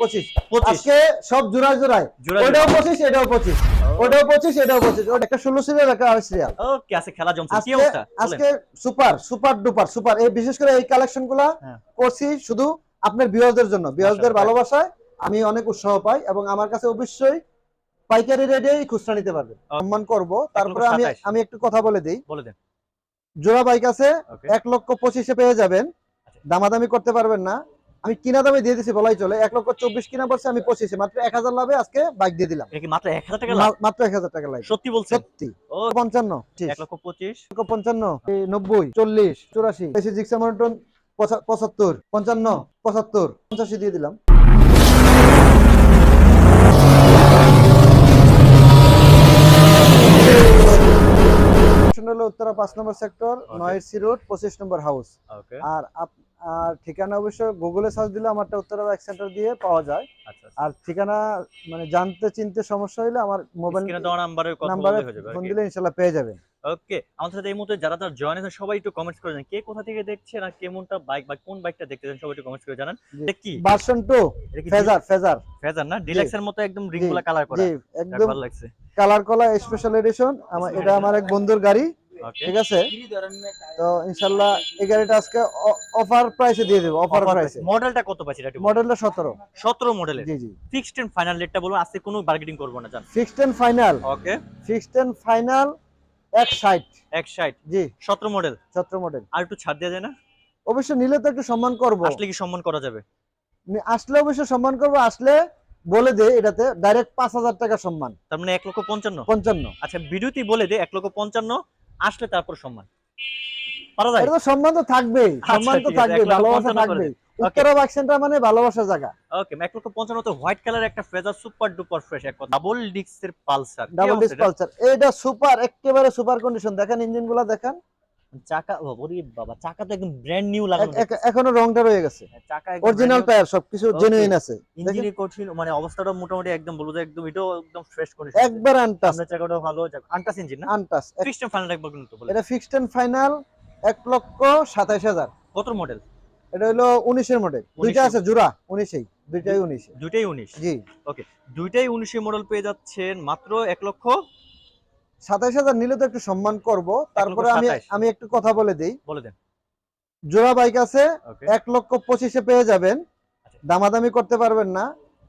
পঁচিশ। পঁচিশ। আজকে সব জোড়ায় জোড়ায়। জোড়ায় ওটাও পঁচিশ এটাও পঁচিশ। ওটাও পঁচিশ এটাও পঁচিশ। ওটা একটা ষোলো সিরিয়াল একটা আড়াই সিরিয়াল। ওকে আছে খেলা জমছে। কি অবস্থা? আজকে সুপার সুপার ডুপার সুপার। এই বিশেষ করে এই কালেকশনগুলা। করছি শুধু আপনার জন্য। ভালোবাসায় আমি অনেক উৎসাহ পাই এবং আমার কাছে অবশ্যই পাইকারি রেটেই খুচরা নিতে পারবে। সম্মান করব। তারপরে আমি আমি একটু কথা বলে দিই। বলে দেন। জোড়া বাইক আছে এক লক্ষ পঁচিশে পেয়ে যাবেন। আচ্ছা। দামাদামি করতে পারবেন না। আমি কিনা দামে দিয়ে দিছি বলাই চলে। এক লক্ষ চব্বিশ কিনা পড়ছে আমি পঁচিশে। মাত্র এক হাজার লাভে আজকে বাইক দিয়ে দিলাম। মাত্র এক হাজার টাকা লাভ? মাত্র এক হাজার টাকা লাগে সত্যি বলছেন? সত্যি। পঞ্চান্ন ঠিক এক লক্ষ পঁচিশ। লক্ষ পঞ্চান্ন নব্বই চল্লিশ চুরাশি। বেশি জিক্সা মনোটন পঁচা- পঁচাত্তর পঞ্চান্ন পঁচাত্তর পঞ্চাশি দিয়ে দিলাম। উত্তরা পাঁচ নম্বর সেক্টর নয় সি রোড পঁচিশ নম্বর হাউস আর আর ঠিকানা অবশ্য গুগলে সার্চ দিলে আমারটা উত্তরা বাইক সেন্টার দিয়ে পাওয়া যায়। আচ্ছা আর ঠিকানা মানে জানতে চিনতে সমস্যা হলে আমার মোবাইল নাম্বারে কথা নাম্বারে যাবে ফোন দিলে ইনশাল্লাহ পেয়ে যাবেন ওকে আমাদের সাথে এই মুহূর্তে যারা তার জয়েন আছে সবাই একটু কমেন্টস করে জানান। কে কোথা থেকে দেখছেন আর কেমনটা বাইক বা কোন বাইকটা দেখতে চান সবাই একটু কমেন্টস করে জানান। এটা কি? ভার্সন টু এটা কি ফেজার ফেজার ফেজার না? ডিলাক্স এর মতো একদম রিংগুলা কালার করা। জি একদম ভালো লাগছে। কালার কলা স্পেশাল এডিশন আমার এটা আমার এক বন্ধুর গাড়ি। ঠিক আছে? তো ইনশাল্লাহ এই গাড়িটা আজকে অফার প্রাইসে দিয়ে দেবো অফার প্রাইসে মডেলটা কত পাচ্ছি এটা মডেলটা সতেরো। 17 মডেলের? জি জি। ফিক্সড এন্ড ফাইনাল রেটটা বলব আজকে কোনো বার্গেনিং করব না জান। Fixed and final okay. Fixed and final এক ষাট। 160 জি। 17 মডেল? সতেরো মডেল। আর একটু ছাড় দেওয়া যায় না? অবশ্য নিলে তো একটু সম্মান করব। আসলে কি সম্মান করা যাবে? আসলে অবশ্য সম্মান করব আসলে বলে দে এটাতে ডাইরেক্ট পাঁচ হাজার টাকা সম্মান। তার মানে এক লক্ষ পঞ্চান্ন? পঞ্চান্ন। আচ্ছা ভিডিওতেই বলে দে এক লক্ষ পঞ্চান্ন আসলে তারপর সম্মান। পারা যায়? এটা তো সম্মান তো থাকবেই সম্মান তো থাকবে ভালোবাসা থাকবে উত্তরা বাইক মানে ভালোবাসা জায়গা। ওকে এক লক্ষ পঞ্চান্ন হোয়াইট কালার একটা ফ্রেজার সুপার ডুপার ফ্রেশ এক ডাবল ডিস্কের পালসার। ডাবল ডিসপালসার এটা? সুপার একেবারে সুপার কন্ডিশন দেখেন ইঞ্জিনগুলা দেখেন। চাকা ওরে বাবা চাকা তো একদম ব্র্যান্ড নিউ লাগানো এখনও রংটা রয়ে গেছে। চাকা অরিজিনাল টায়ার সবকিছু জেনুইন আছে। কঠিন মানে অবস্থাটা মোটামুটি একদম বলব যে একদম এটাও একদম ফ্রেশ কন্ডিশন একবার আনটাস চাকাটাও ভালো আনটাস ইঞ্জিন না? আনটাস ফিক্সড ফাইনাল একবার কিন্তু এটা ফিক্সড এন্ড ফাইনাল এক লক্ষ সাতাইশ হাজার। কত মডেল এটা হলো উনিশের মডেল দুইটা আছে জোড়া উনিশেই। দুইটাই উনিশে। দুইটাই উনিশ। জি। ওকে দুইটাই উনিশে মডেল পেয়ে যাচ্ছেন মাত্র এক লক্ষ সাতাইশ হাজার নিলে তো একটু সম্মান করব। তারপরে আমি আমি একটু কথা বলে দিই। বলে দেন। জোড়া বাইক আছে এক লক্ষ পঁচিশে পেয়ে যাবেন। আচ্ছা। দামাদামি করতে পারবেন না।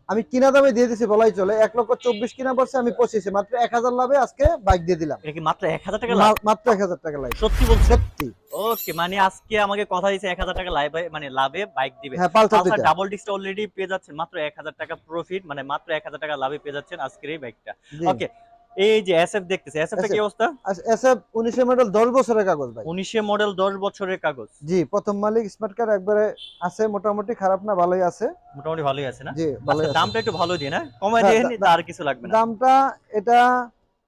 আমি কিনা দামে দিয়ে দিছি বলাই চলে। এক লক্ষ চব্বিশ কিনা পড়ছে আমি পঁচিশে। মাত্র এক হাজার লাভে আজকে বাইক দিয়ে দিলাম। মাত্র এক হাজার টাকা লাভ মাত্র এক হাজার টাকা লাগে সত্যি বলছেন? সত্যি। ওকে মানে আজকে আমাকে কথা দিয়েছে এক হাজার টাকা লাইভ মানে লাভে বাইক দিবে। হ্যাঁ পালসার ডাবল ডিস্কটা অলরেডি পেয়ে যাচ্ছেন। মাত্র এক হাজার টাকা প্রফিট মানে মাত্র এক হাজার টাকা লাভে পেয়ে যাচ্ছেন আজকের এই বাইকটা। ওকে এই যে এসএফ দেখতেছে এসএফ কি অবস্থা? এসএফ উনিশের মডেল দশ বছরের কাগজ ভাই। উনিশে মডেল দশ বছরের কাগজ। জি প্রথম মালিক স্মার্ট কার্ড একবারে আছে মোটামুটি খারাপ না ভালোই আছে। মোটামুটি ভালোই আছে না? জি আচ্ছা, আছে। দামটা একটু ভালো দিয়ে না? কমাই হ্যাঁ, দিয়ে দা- নি, তার কিছু লাগবে না। দামটা এটা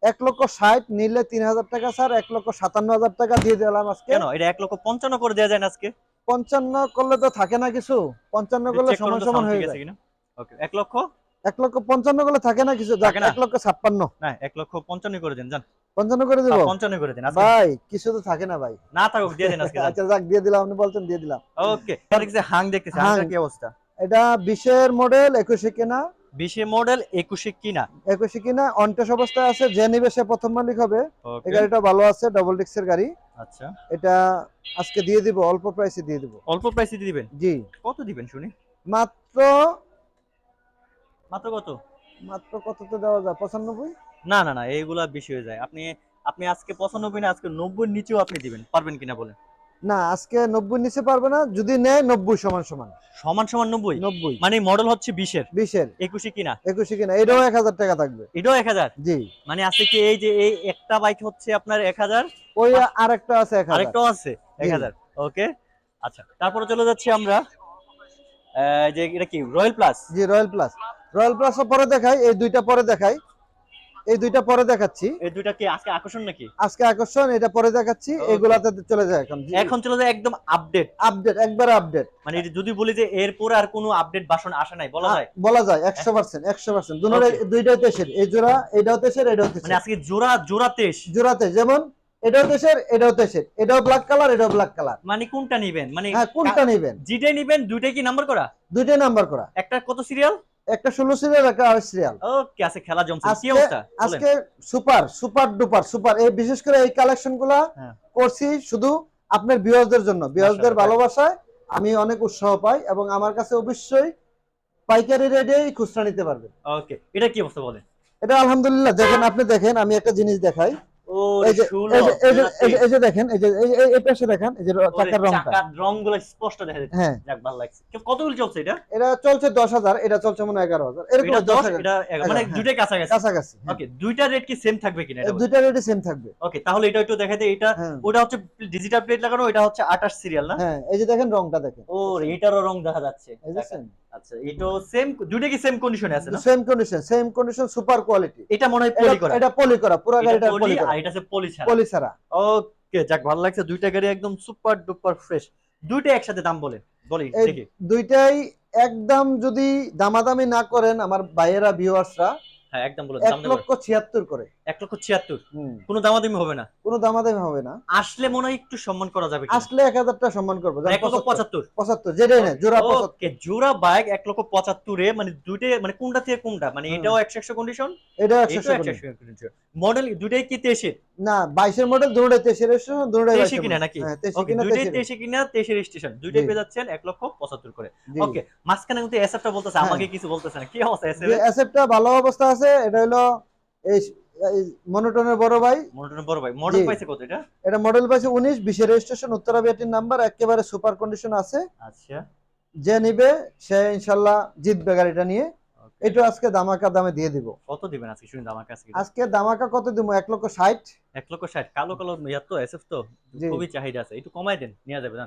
এক লক্ষ ষাট নিলে তিন হাজার টাকা স্যার। এক লক্ষ সাতান্ন হাজার টাকা দিয়ে দিলাম আজকে। কেন? এটা এক লক্ষ পঞ্চান্ন করে দেওয়া যায় না আজকে? পঞ্চান্ন করলে তো থাকে না কিছু। পঞ্চান্ন করলে সমান সমান হয়ে ওকে এক লক্ষ এক লক্ষ পঞ্চান্ন করলে থাকে না কিছু? এক লক্ষ ছাপ্পান্ন। না এক লক্ষ পঞ্চান্ন করে দিন জান। পঞ্চান্ন করে দিব? পঞ্চান্ন করে দিন ভাই কিছু তো থাকে না ভাই। না থাকুক দিয়ে দিন আজকে আচ্ছা যাক দিয়ে দিলাম আপনি বলছেন দিয়ে দিলাম। ওকে তার কিছু হাং দেখতেছি হাং। হাংটার কি অবস্থা? এটা বিশের মডেল একুশে কেনা? বিশে মডেল একুশে কিনা? একুশে কিনা অনটেস অবস্থায় আছে যে নিবে সে প্রথম মালিক হবে। এই গাড়িটা ভালো আছে ডাবল ডিক্সের গাড়ি। আচ্ছা। এটা আজকে দিয়ে দিব অল্প প্রাইসে দিয়ে দিব। অল্প প্রাইসে দিয়ে দিবেন? জি। কত দিবেন শুনি? মাত্র মাত্র কত? মাত্র কততে দেওয়া যায়? পঁচানব্বই? না না না এইগুলা বেশি হয়ে যায়। আপনি আপনি আজকে পঁচানব্বই না আজকে নব্বই নিচেও আপনি দিবেন। পারবেন কিনা বলেন? না আজকে নব্বই নিচে পারবে না যদি নেয় নব্বই সমান সমান। সমান সমান নব্বই? নব্বই। মানে মডেল হচ্ছে বিশের। বিশের। একুশে কিনা? একুশে কিনা এটাও এক হাজার টাকা থাকবে। এটাও এক হাজার? জি। মানে আজকে কি এই যে এই একটা বাইক হচ্ছে আপনার এক হাজার? ওই আরেকটা আছে এক হাজার। আরেকটাও আছে? এক হাজার। ওকে আচ্ছা তারপরে চলে যাচ্ছি আমরা যে এটা কি? রয়্যাল প্লাস জি রয়্যাল প্লাস রয়্যাল প্লাস পরে দেখাই এই দুইটা পরে দেখাই। এই দুইটা পরে দেখাচ্ছি। এই দুইটা কি আজকে আকর্ষণ নাকি? আজকে আকর্ষণ এটা পরে দেখাচ্ছি এগুলাতে চলে যায় এখন। এখন চলে যায় একদম আপডেট আপডেট একবারে আপডেট মানে এটা যদি বলি যে এরপরে আর কোনো আপডেট বাসন আসে নাই বলা যায়? বলা যায় একশো পার্সেন্ট একশো পার্সেন্ট। Okay. দুইটাই তেসের। এই জোড়া এটাও তেসের এটাও মানে আজকে জোড়া জোড়া তেইশ জোড়াতে যেমন এটাও তেসের এটাও তেসের। এটাও ব্ল্যাক কালার এটাও ব্ল্যাক কালার মানে কোনটা নিবেন? মানে হ্যাঁ কোনটা নেবেন? যেটাই নিবেন দুইটাই কি নাম্বার করা? দুইটাই নাম্বার করা। একটা কত সিরিয়াল একটা ষোলো সিরিয়াল একটা আড়াই সিরিয়াল ওকে আছে খেলা জমছে। কি অবস্থা? আজকে সুপার সুপার ডুপার সুপার। এই বিশেষ করে এই কালেকশনগুলা হ্যাঁ। করছি শুধু আপনার বিয়ারদের জন্য। মাশাআল্লাহ। ভালোবাসায় আমি অনেক উৎসাহ পাই এবং আমার কাছে অবশ্যই পাইকারি রেটেই খুচরা নিতে পারবে। ওকে এটা কি অবস্থা বলেন? এটা আলহামদুলিল্লাহ দেখেন আপনি দেখেন আমি একটা জিনিস দেখাই। এই যে এই যে- এই যে- এই যে- এই যে দেখেন এই যে এই- এই- এই পাশে দেখেন এই যে চাকার রংটা। চাকার রংগুলো স্পষ্ট দেখা যাচ্ছে। হ্যাঁ। যাক ভালো লাগছে। কতগুলো চলছে এটা? এটা চলছে দশ হাজার এটা চলছে মনে এগারো হাজার। এরকম 10 এটা মানে হ্যাঁ। হ্যাঁ। ওকে দুইটা রেট কি সেম থাকবে কিনা এটা এই দুইটা রেটই সেম থাকবে। ওকে তাহলে এটা একটু দেখাতে এটা ওটা হচ্ছে ডিজিটাল প্লেট লাগানো এটা হচ্ছে 28 সিরিয়াল না? হ্যাঁ এই যে দেখেন রংটা দেখেন। ও এটারও রং দেখা যাচ্ছে। আচ্ছা এটাও সেম দুইটা কি সেম কন্ডিশনে আছে না? Same condition same condition super quality এটা মনে হয় পলি করা এটা পলি করা পুরো এটা গাড়িটা পলি পলি আর এটা আছে পলি ছাড়া পলি ছাড়া ওকে যাক ভালো লাগছে। দুইটা গাড়ি একদম সুপার ডুপার ফ্রেশ দুইটা একসাথে দাম বলেন বলি দেখি। দুইটাই একদম যদি দামাদামি না করেন আমার ভাইয়েরা ভিউয়ার্সরা হ্যাঁ একদম বলেন এক লক্ষ ছিয়াত্তর করে। এক লক্ষ ছিয়াত্তর? কোনো দামাদামি হবে না? কোনো দামাদামি হবে না। আসলে মনে হয় একটু সম্মান করা যাবে আসলে এক সম্মান করব। এক লক্ষ পঁচাত্তর। পঁচাত্তর? যেটাই না জোড়া পঁচাত্তর। ওকে জোড়া বাইক এক লক্ষ পঁচাত্তরে মানে দুইটাই মানে কোনটা থেকে কোনটা? মানে এটাও একশো একশো কন্ডিশন এটা একশো একশো মডেল দুইটাই কি তেইশের না বাইশের মডেল তেইশের তেইশে কিনা নাকি? হ্যাঁ তেইশে কিনা তেইশের স্টেশন। পেয়ে যাচ্ছেন এক লক্ষ পঁচাত্তর করে। ওকে মাঝখানে কিন্তু এসএফটা বলতেছে হ্যাঁ। আমাকে কিছু বলতেছে না। কি অবস্থা এসএফ অ্যাসেটটা ভালো অবস্থা আছে এটা হলো এই মনোটনের বড় ভাই। মডেল বড় ভাই। মডেল পাইছে কত এটা? এটা মডেল পাইছে উনিশ বিশের রেজিস্ট্রেশন উত্তরা বিআরটির নাম্বার একেবারে সুপার কন্ডিশন আছে। আচ্ছা। যে নিবে সে ইনশাল্লাহ জিতবে গাড়িটা নিয়ে। এটা আজকে দামাকা দামে দিয়ে দিব। কত দিবেন আজকে শুনুন আমার কাছে আজকে দামাকা কত দিব? এক লক্ষ ষাট। এক লক্ষ ষাট। কালো কালো ইয়ার তো এসএফ তো খুবই চাহিদা আছে। একটু কমাই দেন নেওয়া যাবে না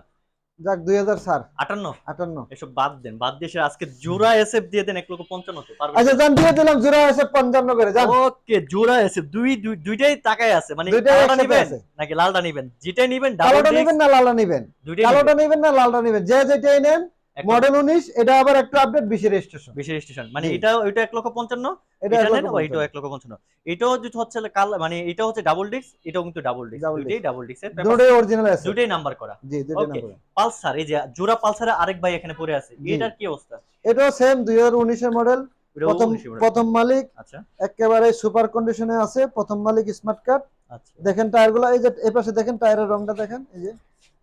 যাক দুই হাজার সার আটান্ন? আটান্ন। এসব বাদ দেন বাদ দিয়ে আজকে জোড়া এসএফ দিয়ে দেন এক লক্ষ পঞ্চান্ন তো পারবেন আচ্ছা যান দিয়ে দিলাম জোড়া এসএফ পঞ্চান্ন করে যান। ওকে জোড়া এসএফ দুই দুই- দুইটাই টাকায় আছে মানে কালোটা নিবেন নাকি লালটা নিবেন? যেটাই নিবেন কালোটা নিবেন না লালটা নিবেন? দুইটাই কালোটা নিবেন না লালটা নিবেন? যে যেটাই নেন মডেল উনিশ এটা আবার একটু আপডেট বিশের রেজিস্ট্রেশন বিশেষ স্টেশন মানে এটা ওইটা এক লক্ষ পঞ্চান্ন এটা এটা এক নেন লক্ষ ওইটাও এক লক্ষ পঞ্চান্ন। এটাও যদি হচ্ছে কাল মানে এটা হচ্ছে ডাবল ডিস্ক এটাও কিন্তু ডাবল Double দুইটাই ডাবল ডিস্ক দুটোই অরিজিনাল আছে দুইটাই নাম্বার করা। জি দুটোই. নাম্বার পালসার এই যে জোড়া পালসারে আরেক ভাই এখানে পড়ে আছে। এটার কি অবস্থা? এটাও সেম দুই হাজার উনিশের মডেল প্রথম প্রথম মালিক। আচ্ছা। একেবারে সুপার কন্ডিশনে আছে। প্রথম মালিক স্মার্ট কার্ড আচ্ছা। দেখেন টায়ারগুলো এই যে এই পাশে দেখেন টায়ারের রংটা দেখেন এই যে।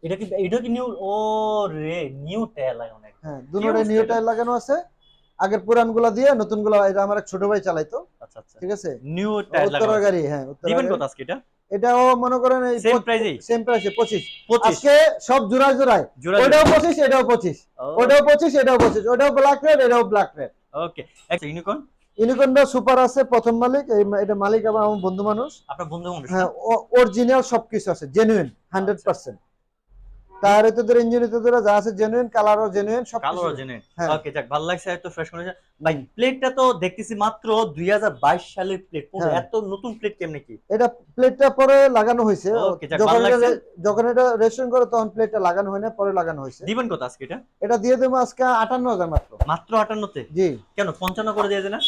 এটা কি এটা কি নিউ ও রে নিউ টায়ার লাগানো হ্যাঁ নিউ টায়ার লাগানো আছে। আগের দিয়ে নতুনগুলা এটা আমার ছোট ভাই চালাইতো। আচ্ছা আচ্ছা। ঠিক আছে? নিউ টায়ার গাড়ি হ্যাঁ কত আজকে এটা? এটাও মনে করেন এই সেম প্রাইসে সেম প্রাইসে 25 আজকে সব জোড়ায় জোড়ায়। ওটাও 25 এটাও 25 ওটাও 25 এটাও 25 ওটাও ব্ল্যাক রেড এটাও ব্ল্যাক রেড ওকে একটা ইউনিকর্ন ইউনিকর্নটা সুপার আছে প্রথম মালিক। এটা মালিক আমার বন্ধু মানুষ। আপনার বন্ধু মানুষ? হ্যাঁ অরিজিনাল সবকিছু আছে জেনুইন 100% আচ্ছা। তার তোদের ইঞ্জিন তোদের যা আছে জেনুইন কালারও জেনুইন সব কালারও জেনুইন ওকে যাক ভালো লাগছে এত ফ্রেশ মনে ভাই প্লেটটা তো দেখতেছি মাত্র 2022 সালের প্লেট হ্যাঁ। এত নতুন প্লেট কেমনে কি? এটা প্লেটটা পরে লাগানো হয়েছে। যখন যখন এটা রেশন করে তখন প্লেটটা লাগানো হয় না পরে লাগানো হয়েছে। দিবেন কত আজকে এটা? এটা দিয়ে দেবো আজকে 58000 মাত্র। মাত্র 58 তে জি। কেন 55 করে দিয়ে দেন না?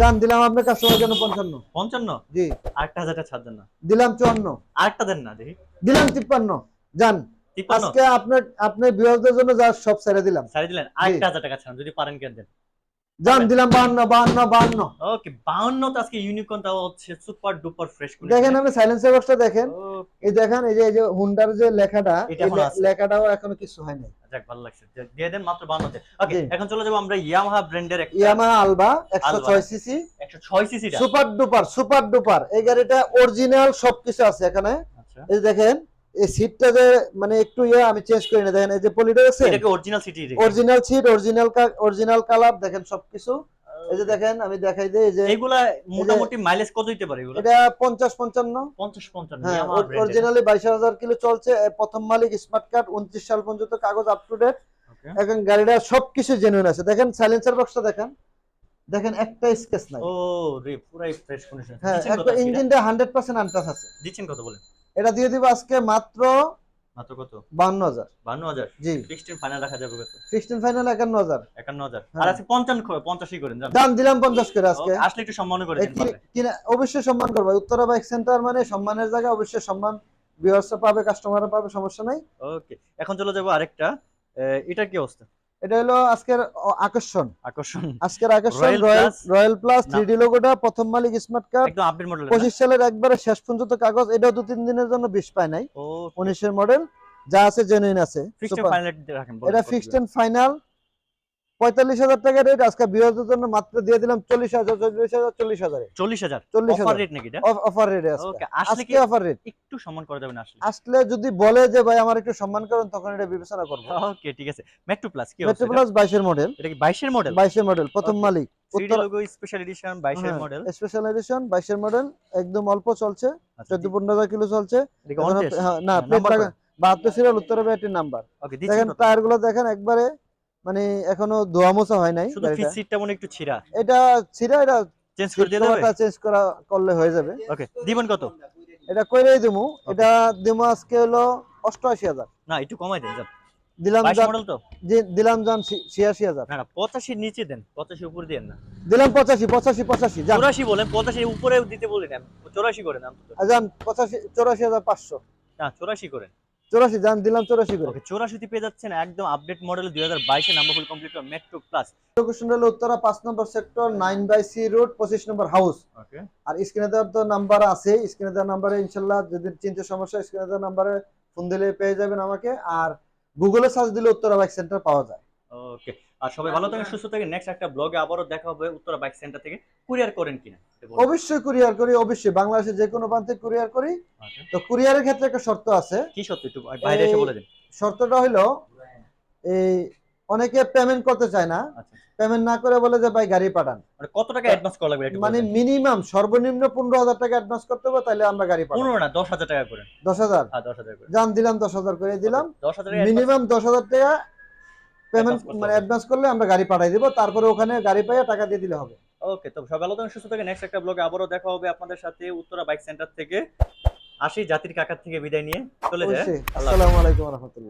দাম দিলাম আপনার কাস্টমার জন্য পঞ্চান্ন। পঞ্চান্ন? জি। আটটা হাজারটা ছাড় দেন না। দিলাম চুয়ান্ন। আটটা দেন না দেখি। দিলাম তিপ্পান্ন। যান আজকে আপনার আপনার বিভাগদের জন্য যা সব ছেড়ে দিলাম। ছাড়ি দিলেন? আরেকটা হাজার টাকা ছাড়েন যদি পারেন কেন দেন? জান দিলাম বাহান্ন বাহান্ন বাহান্ন। ওকে 52 তো আজকে ইউনিকর্নটা হচ্ছে সুপার ডুপার ফ্রেশ করে দেখেন আপনি সাইলেন্সার বক্সটা দেখেন। এই দেখেন এই যে এই যে হুন্ডার যে লেখাটা এই। লেখাটাও এখনও কিছু হয়নি। যাক ভালো লাগছে। দিয়ে দেন মাত্র 52 তে ওকে এখন চলে যাব আমরা ইয়ামাহা ব্র্যান্ডের একটা ইয়ামাহা আলবা একশো আলবা। ছয় CC 106 CC super duper super duper এই গাড়িটা অরিজিনাল সবকিছু আছে এখানে। আচ্ছা। এই দেখেন এই সিটটা যে মানে একটু ইয়ে আমি চেঞ্জ করি না। দেখেন এই যে পলিটা আছে? এটা কি original city original seat original original colour দেখেন সবকিছু। এই যে দেখেন আমি দেখাই দিই যে এইগুলা মোটামুটি মাইলেজ কত দিতে পারে এগুলো? এটা পঞ্চাশ পঞ্চান্ন। 50 55 হ্যাঁ অরিজিনালি বাইশ হাজার কিলো চলছে। প্রথম মালিক স্মার্ট কার্ড উনত্রিশ সাল পর্যন্ত কাগজ আপ টু ডেট এখন গাড়িটা সবকিছু জেনুইন আছে। দেখেন সাইলেন্সার বক্সটা দেখেন। দেখেন একটা স্কেচ নাই। ও রে পুরাই ফ্রেশ কন্ডিশন হ্যাঁ? ইঞ্জিনটা হান্ড্রেড পার্সেন্ট আনটাস আছে। দিচ্ছেন কত বলে এটা দিয়ে দিব আজকে মাত্র মাত্র কত? বান্ন হাজার। 52000 জি। ফিক্সড ফাইনাল রাখা যাবে কত? সিক্সটিন ফাইনাল একান্ন হাজার। 51000 হ্যাঁ। আর আছে 55 করে 85 করেন জান? দাম দিলাম পঞ্চাশ করে আজকে। আসলে একটু সম্মান করে দেন কিনা অবশ্যই সম্মান করব। উত্তরা বাইক সেন্টার মানে সম্মানের জায়গা অবশ্যই সম্মান। ভিউয়ার্সরা পাবে কাস্টমাররা পাবে সমস্যা নাই। ওকে এখন চলে যাব আরেকটা। এটার কি অবস্থা? এটা হলো আজকের আকর্ষণ। আকর্ষণ। আজকের আকর্ষণ Royal Royal Plus three D three লোগোটা প্রথম মালিক স্মার্ট কার্ড একদম আপডেট মডেল পঁচিশ সালের একবারে শেষ পর্যন্ত কাগজ এটাও দু তিন দিনের জন্য বিষ পায় নাই। ও উনিশের মডেল যা আছে জেনুইন আছে। ফিক্সড ফাইনাল এটা ফিক্সড এন্ড ফাইনাল পঁয়তাল্লিশ হাজার টাকা রেট আজকে বিরোধের জন্য মাত্র দিয়ে দিলাম চল্লিশ হাজার চল্লিশ হাজার চল্লিশ হাজারে 40000 চল্লিশ হাজার? রেট নাকি অফার রেটে আজকে। অফার একটু সম্মান করা যাবে না আসলে। আসলে যদি বলে যে ভাই আমার একটু সম্মান করুন তখন এটা বিবেচনা করব। ওকে ঠিক আছে। মেট্রো প্লাস কি মেট্রো প্লাস বাইশের মডেল এটা কি 22 এর মডেল বাইশের মডেল প্রথম মালিক। 3D উত্তর logo special edition 22 model special edition বাইশের মডেল একদম অল্প চলছে। আচ্ছা চোদ্দ পনেরো হাজার কিলো চলছে। হ্যাঁ, না হ্যাঁ, বাহাত্তর সিরিয়াল উত্তরে ব্যাটির নাম্বার দেখেন টায়ারগুলো দেখেন একবারে মানে এখনও ধোয়া মোছা হয় নাই শুধু ফিট সিটটা মনে একটু ছিড়া? এটা ছিড়া এটা চেঞ্জ করে দিয়ে দেবে? চেঞ্জ করা করলে হয়ে যাবে। ওকে দিবেন কত? এটা কইরেই দিমু। এটা দিমু আজকে হলো অষ্টআশি হাজার। না একটু কমাই দেন যান। দিলাম যান- মডেল তো? দি- দিলাম যান ছি- ছিয়াশি হাজার। না না 85 নিচে দেন 85 উপর দেন না। দিলাম পঁচাশি পঁচাশি পঁচাশি যান। 84 বলেন 85 এর উপরে দিতে বলেন 84 করেন যান চৌরাশি হাজার পাঁচশো। না 84 করেন চৌরাশি যান দিলাম চৌরাশি করে। ওকে 84 তে পেয়ে যাচ্ছেন একদম আপডেট মডেল 2022 বাইশে number full complete Metro Plus location হলো উত্তরা পাঁচ নম্বর sector nine by C road পঁচিশ নম্বর হাউস ওকে। আর স্ক্রিনে দেওয়ার তো নাম্বার আছে স্ক্রিনে দেওয়ার নাম্বারে ইনশাল্লাহ যদি চিন্তা সমস্যা স্ক্রিনে দেওয়ার নাম্বারে ফোন দিলে পেয়ে যাবেন আমাকে। আর গুগলে সার্চ দিলে উত্তরা বাইক সেন্টার পাওয়া যায়। ওকে আর সবাই ভালো থাকেন সুস্থ থাকেন। নেক্সট একটা ব্লগে আবারও দেখা হবে উত্তরা বাইক সেন্টার থেকে। কুরিয়ার করেন কিনা? অবশ্যই কুরিয়ার করি অবশ্যই। বাংলাদেশে যে কোনো প্রান্তে কুরিয়ার করি। তো কুরিয়ারের ক্ষেত্রে একটা শর্ত আছে। কি সত্যি একটু বাইরে এসে বলে দিন। শর্তটা হলো এই অনেকে পেমেন্ট করতে চায় না। আচ্ছা। পেমেন্ট না করে বলে যে ভাই গাড়ি পাঠান। মানে কত টাকা অ্যাডভান্স করা লাগবে? একটু মানে মানে মিনিমাম সর্বনিম্ন পনেরো হাজার টাকা অ্যাডভান্স করতে হবে তাহলে আমরা গাড়ি পাঠাবো। পনেরো না দশ হাজার টাকা করে। দশ হাজার? হ্যাঁ দশ হাজার করে। জান দিলাম দশ হাজার করে দিলাম। দশ হাজার মিনিমাম দশ হাজার টাকা পেমেন্ট মানে অ্যাডভান্স করলে আমরা গাড়ি পাঠাই দিব তারপরে ওখানে গাড়ি পাইয়া টাকা দিয়ে দিলে হবে। ওকে তো সব ভালো সুস্থ থেকে নেক্সট একটা ব্লগে আবারও দেখা হবে আপনাদের সাথে উত্তরা বাইক সেন্টার থেকে। আসি জাতির কাকার থেকে বিদায় নিয়ে। চলে যায়। আসসালামু আলাইকুম রহমতুল্লাহ।